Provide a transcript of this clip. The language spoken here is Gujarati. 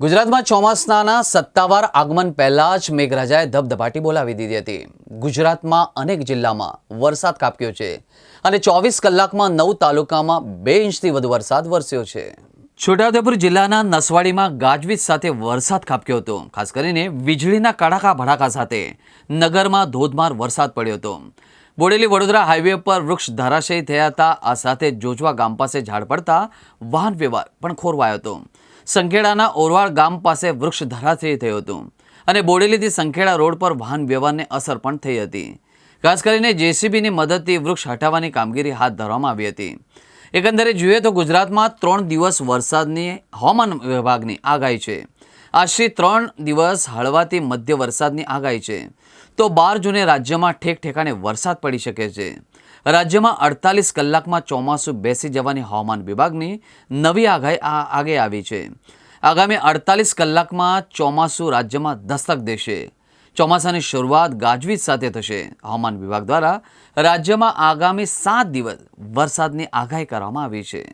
ગુજરાતમાં ચોમાસાના સત્તાવાર આગમન પહેલા જ મેઘરાજાએ ધબધબાટી બોલાવી દીધી હતી. ગુજરાતમાં અનેક જિલ્લામાં વરસાદ કાપ્યો છે અને ચોવીસ કલાકમાં નવ તાલુકામાં બે ઇંચથી વધુ વરસાદ વરસ્યો છે. છોટાઉદેપુર જિલ્લાના નસવાડીમાં ગાજવીજ સાથે વરસાદ ખાબક્યો હતો. ખાસ કરીને વીજળીના કડાકા ભડાકા સાથે નગરમાં ધોધમાર વરસાદ પડ્યો હતો. બોડેલી વડોદરા હાઈવે પર વૃક્ષ ધરાશયી થયા હતા. આ સાથે જોજવા ગામ પાસે ઝાડ પડતા વાહન વ્યવહાર પણ ખોરવાયો હતો. સંખેડાના ઓરવાળ ગામ પાસે વૃક્ષ ધરાશયી થયું હતું અને બોડેલીથી સંખેડા રોડ પર વાહન વ્યવહારને અસર પણ થઈ હતી. ખાસ કરીને જેસીબીની મદદથી વૃક્ષ હટાવવાની કામગીરી હાથ ધરવામાં આવી હતી. એકંદરે જોઈએ તો ગુજરાતમાં ત્રણ દિવસ વરસાદની હવામાન વિભાગની આગાહી છે. આશરે ત્રણ દિવસ હળવાથી મધ્ય વરસાદની આગાહી છે. તો બાર જૂને રાજ્યમાં ઠેક ઠેકાણે વરસાદ પડી શકે છે. રાજ્યમાં અડતાલીસ કલાકમાં ચોમાસું બેસી જવાની હવામાન વિભાગની નવી આગાહી આ આગે આવી છે. આગામી અડતાલીસ કલાકમાં ચોમાસું રાજ્યમાં દસ્તક દેશે. ચોમાસાની શરૂઆત ગાજવીજ સાથે થશે. હવામાન વિભાગ દ્વારા રાજ્યમાં આગામી સાત દિવસ વરસાદની આગાહી કરવામાં આવી છે.